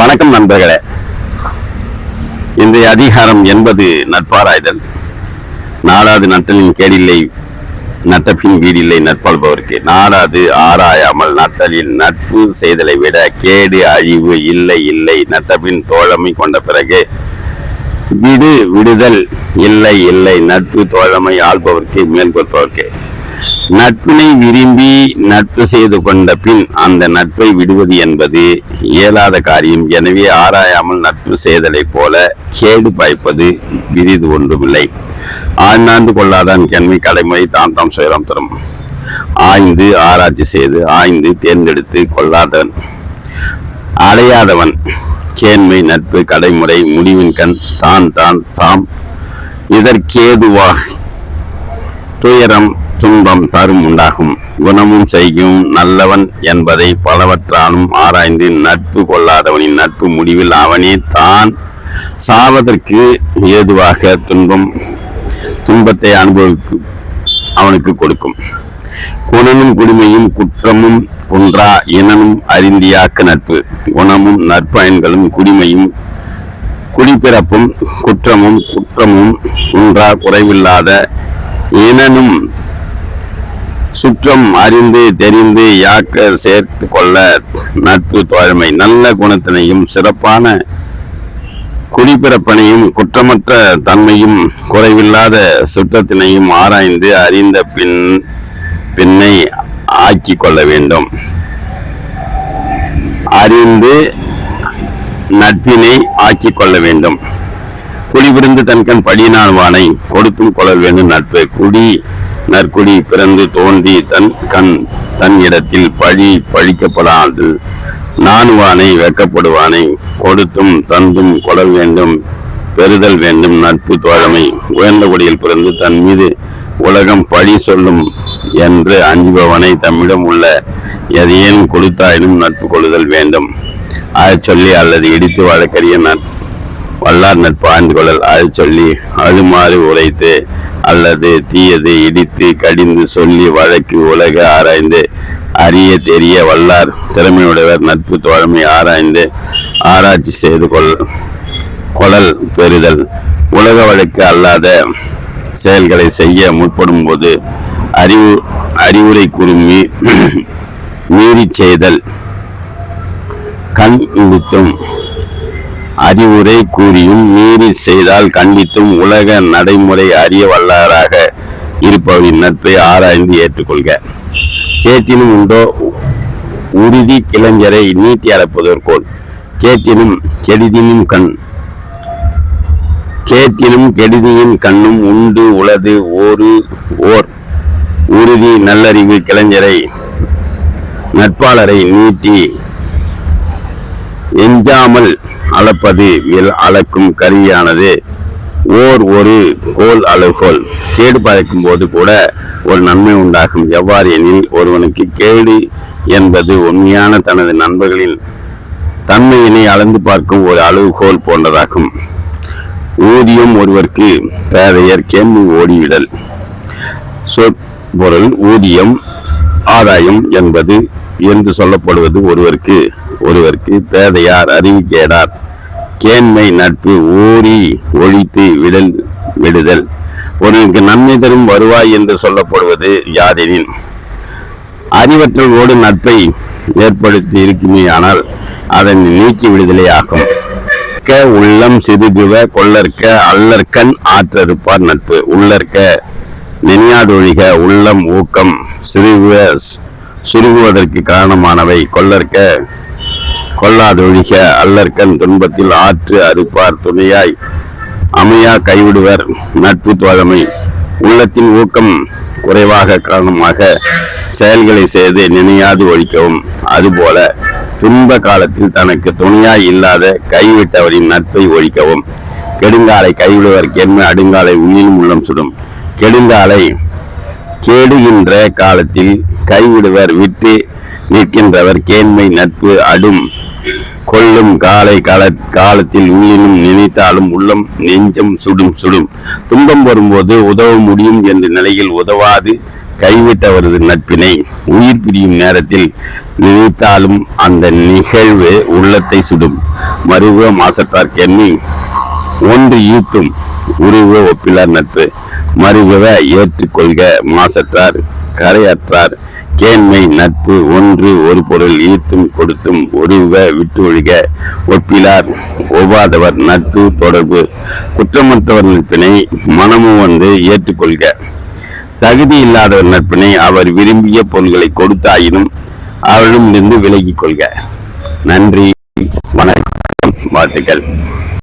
வணக்கம் நண்பர்களே. இன்றைய அதிகாரம் என்பது நட்பாராய்தல். நாடாது நட்டலின் கேடில்லை நட்டப்பின் வீடில்லை நட்பாள்பவருக்கு நாடாது ஆராயாமல் நட்டலில் நட்பு செய்தலை விட கேடு அழிவு இல்லை இல்லை. நட்டபின் தோழமை கொண்ட பிறகு விடு விடுதல் இல்லை இல்லை. நட்பு தோழமை ஆள்பவர்க்கு மேல் கொடுப்பவர்க்கு நட்பினை விரும்பி நட்பு செய்து கொண்ட பின் அந்த நட்பை விடுவது என்பது இயலாத காரியம். எனவே ஆராயாமல் நட்பு செய்தலைப் போல கேடு பாய்ப்பது விரிது ஒன்றுமில்லை. ஆழ்நாண்டு கொள்ளாதான் கண்மை கடைமுறை தான் தாம் சுயரம் தரும். ஆய்ந்து ஆராய்ச்சி செய்து ஆய்ந்து தேர்ந்தெடுத்து கொள்ளாதவன் அடையாதவன். கேண்மை நட்பு கடைமுறை முடிவின் கண் தான் தான் தாம். இதற்கேதுவா துயரம் துன்பம் தரும் உண்டாகும். குணமும் செய்யும் நல்லவன் என்பதை பலவற்றாலும் ஆராய்ந்து நட்பு கொள்ளாதவனின் நட்பு முடிவில் அவனே தான் சாவதற்கு ஏதுவாக துன்பம் துன்பத்தை அனுபவிக்கு அவனுக்கு கொடுக்கும். குணமும் குடிமையும் குற்றமும் குன்றா இனனும் அறிந்தியாக்க நட்பு. குணமும் நற்பயன்களும் குடிமையும் குடிப்பிறப்பும் குற்றமும் குற்றமும் குன்றா குறைவில்லாத இனனும் சுற்றம் அறிந்து தெரிந்து யாக்க சேர்த்து கொள்ள நட்பு தோழமை நல்ல குணத்தினையும் சிறப்பான குடிப்பிறப்பனையும் குற்றமற்ற தன்மையும் குறைவில்லாத சுற்றத்தினையும் ஆராய்ந்து அறிந்த பின் பின்னை ஆக்கி கொள்ள வேண்டும். அறிந்து நட்பினை ஆக்கி கொள்ள வேண்டும். குடிபிறந்து தன்கண் படியினான்வானை கொடுத்தும் கொள்ளல் வேண்டும் நட்பு. குடி நற்குடி பிறந்து தோன்றி தன் கண் தன் இடத்தில் பழி பழிக்கப்படாது. நாணுவானை வெக்கப்படுவானை கொடுத்தும் தந்தும் கொடல் வேண்டும் பெறுதல் வேண்டும் நட்பு தோழமை. உயர்ந்த குடியில் பிறந்து தன் மீது உலகம் பழி சொல்லும் என்று அஞ்சுபவனை தம்மிடம் உள்ள எதையேனும் கொடுத்தாயினும் நட்பு கொள்ளுதல் வேண்டும். ஆயச்சொல்லி அல்லது இடித்து வழக்கறிய நட்பு வல்லார் நட்பு ஆய்ந்து கொள்ளல். அது சொல்லி அழுமாறு உரைத்து அல்லது தீயது இடித்து கடிந்து சொல்லி வழக்கு உலக ஆராய்ந்து அறிய தெரிய வல்லார் திறமையுடையவர் நட்பு தோழமை ஆராய்ந்து ஆராய்ச்சி செய்து கொள் கொழல் பெறுதல். உலக வழக்கு அல்லாத செயல்களை செய்ய முற்படும் போது அறிவு அறிவுரை குறுமி மீறி செய்தல். கண் இழுத்தும் அறிவுரை கூறியும் மீறி செய்தால் கண்டித்தும் உலக நடைமுறை அறிய வல்லாராக இருப்பவரின் நட்பை ஆராய்ந்து ஏற்றுக்கொள்க. கேட்டினும் உண்டோ? உறுதி கிளைஞரை நீட்டி அளப்பதற்கோள் கேட்டினும் கெடிதினும் கண். கேட்டினும் கெடுதியின் கண்ணும் உண்டு உளது ஒரு ஓர். உறுதி நல்லறிவு கிளைஞரை நட்பாளரை நீட்டி எஞ்சாமல் அளப்பது வில் அளக்கும் கருவியானது ஓர் ஒரு கோல் அளவுகோல் கேடு பயக்கும் போது கூட ஒரு நன்மை உண்டாகும். எவ்வாறு எனில் ஒருவனுக்கு கேடு என்பது உண்மையான தனது நண்பர்களின் தன்மையினை அளந்து பார்க்கும் ஒரு அளவுகோல் போன்றதாகும். ஊதியம் ஒருவருக்கு பேரையர் கேம்பு ஓடிவிடல். சொற்பொருள் ஊதியம் ஆதாயம் என்பது என்று சொல்லப்படுவது ஒருவருக்கு ஒருவருக்கு பேதையார் அறிவிக்கேடார். கேண்மை நட்பு ஊறி ஒழித்து விடல் விடுதல். ஒருவனுக்கு நன்மை தரும் வருவாய் என்று சொல்லப்படுவது யாதெனின். அறிவற்றலோடு நட்பை ஏற்படுத்தி இருக்குமே ஆனால் அதன் நீக்கி விடுதலை ஆகும். க உள்ளம் சிறுகுவ கொள்ளற்க அல்லற்கண் ஆற்றறுப்பார் நட்பு. உள்ளற்க நெனியாடொழிக உள்ளம் ஊக்கம் சிறுகுவ சுருகுவதற்கு காரணமானவை. கொள்ளற்க கொல்லாதொழிக அல்லற்கண் துன்பத்தில் ஆற்று அறுப்பார் துணையாய் அமையா கைவிடுவர் நட்பு தோழமை. உள்ளத்தின் ஊக்கம் குறைவாக காரணமாக செயல்களை செய்து நினையாது ஒழிக்கவும். அதுபோல துன்ப காலத்தில் தனக்கு துணையாய் இல்லாத கைவிட்டவரின் நட்பை ஒழிக்கவும். கெடுங்காலை கைவிடுவர் அடுங்காலை உள்ளிலும் உள்ளம் சுடும். கெடுங்காலை கேடுகின்ற காலத்தில் கைவிடுவர் விட்டு நிற்கின்றவர் கேண்மை நட்பு அடும். கொள்ளும் காலை கால காலத்தில் உள்ளினும் நினைத்தாலும் உள்ளம் நெஞ்சம் சுடும் சுடும். துன்பம் வரும்போது உதவ முடியும் என்ற நிலையில் உதவாது கைவிட்டவரது நட்பினை. உயிர் பிரியும் நேரத்தில் நினைத்தாலும் அந்த நிகழ்வு உள்ளத்தை சுடும். மருவ மாசற்றார் கெண்ணி ஒன்று ஈர்த்தும் உருவ ஒப்பிலார் நட்பு. மருகவ ஏற்றுக்கொள்க மாசற்றார் கரையற்றார். கேண்மை நட்பு ஒன்று ஒரு பொருள் ஈர்த்தும் கொடுத்தும் ஒருவ விட்டு ஒழிக ஒப்பிலார் ஒவ்வாதவர் நட்பு தொடர்பு. குற்றமற்றவர் நட்பினை மனமும் வந்து ஏற்றுக்கொள்க. தகுதி இல்லாதவர் நட்பினை அவர் விரும்பிய பொருள்களை கொடுத்தாயினும் அவரிடமிருந்து விலகிக் கொள்க. நன்றி வணக்கம் வாழ்த்துக்கள்.